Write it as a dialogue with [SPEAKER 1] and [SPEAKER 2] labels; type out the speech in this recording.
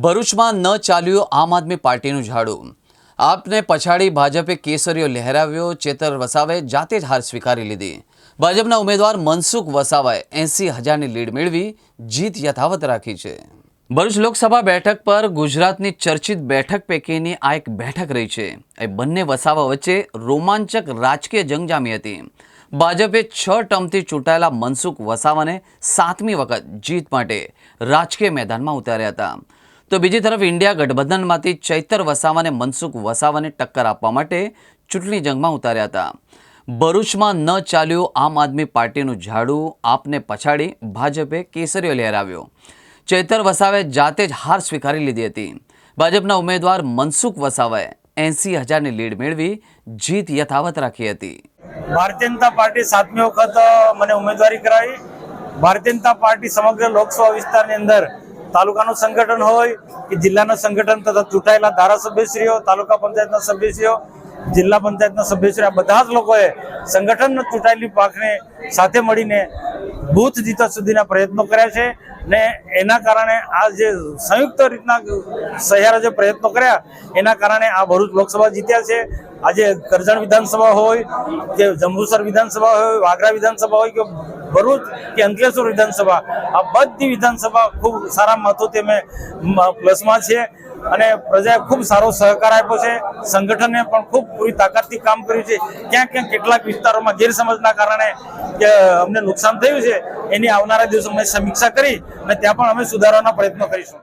[SPEAKER 1] ભરૂચમાં ન ચાલ્યું આમ આદમી પાર્ટીનું ઝાડું. આપને પછાડી ભાજપે કેસરીઓ લહેરાવ્યો, ચેતર વસાવે, જાતે જ હાર સ્વીકારી લીધી. ભાજપના ઉમેદવાર મનસુખ વસાવાએ એંસી હજારની લીડ મેળવી, જીત યથાવત રાખી છે. ભરૂચ લોકસભા બેઠક પર ગુજરાતની ચર્ચિત બેઠક પૈકીની આ એક બેઠક રહી છે. એ બંને વસાવા વચ્ચે રોમાંચક રાજકીય જંગ જામી હતી. ભાજપે છ ટર્મથી ચૂંટાયેલા મનસુખ વસાવાને સાતમી વખત જીત માટે રાજકીય મેદાનમાં ઉતાર્યા હતા. તો બીજી તરફ ઇન્ડિયા ગઠબંધનમાંથી ચૈતર વસાવાને મનસુખ વસાવાને ટક્કર આપવા માટે ચૂંટણી જંગમાં ઉતાર્યા હતા. ભરૂચમાં ન ચાલ્યું, આમ આદમી પાર્ટીનું ઝાડુ આપને પછાડી ભાજપે કેસરીઓ લહેરાવ્યો. ચૈતર વસાવે જાતે જ હાર સ્વીકારી લીધી હતી. ભાજપના ઉમેદવાર મનસુખ વસાવાએ એસી હજારની લીડ મેળવી જીત યથાવત રાખી હતી.
[SPEAKER 2] ભારતીય જનતા પાર્ટી સાતમી વખત મને ઉમેદવારી કરાવી. ભારતીય જનતા પાર્ટી સમગ્ર લોકસભા વિસ્તારની અંદર તાલુકાનું સંગઠન હોય કે જિલ્લાનું સંગઠન તથા ચૂંટાયેલા ધારાસભ્યશ્રીઓ, તાલુકા પંચાયતના સભ્યશ્રીઓ, જિલ્લા પંચાયતના સભ્યશ્રીઓ, આ બધા જ લોકોએ સંગઠન ચૂંટાયેલી પાકને સાથે મળીને બૂથ જીતવા સુધીના પ્રયત્નો કર્યા છે ને એના કારણે આ જે સંયુક્ત રીતના સહિયારા જે પ્રયત્નો કર્યા, એના કારણે આ ભરૂચ લોકસભા જીત્યા છે. આજે કરજણ વિધાનસભા હોય કે જંબુસર વિધાનસભા હોય, વાગરા વિધાનસભા હોય કે ભરૂચ કે અંકલેશ્વર વિધાનસભા. આ બધી વિધાનસભા ખૂબ સારા મહત્વથી અમે પ્લસમાં છે અને પ્રજાએ ખૂબ સારો સહકાર આપ્યો છે. સંગઠને પણ ખૂબ પૂરી તાકાતથી કામ કર્યું છે. ક્યાંક ક્યાંક કેટલાક વિસ્તારોમાં ગેરસમજના કારણે અમને નુકસાન થયું છે. એની આવનારા દિવસોમાં સમીક્ષા કરી અને ત્યાં પણ અમે સુધારવાના પ્રયત્નો કરીશું.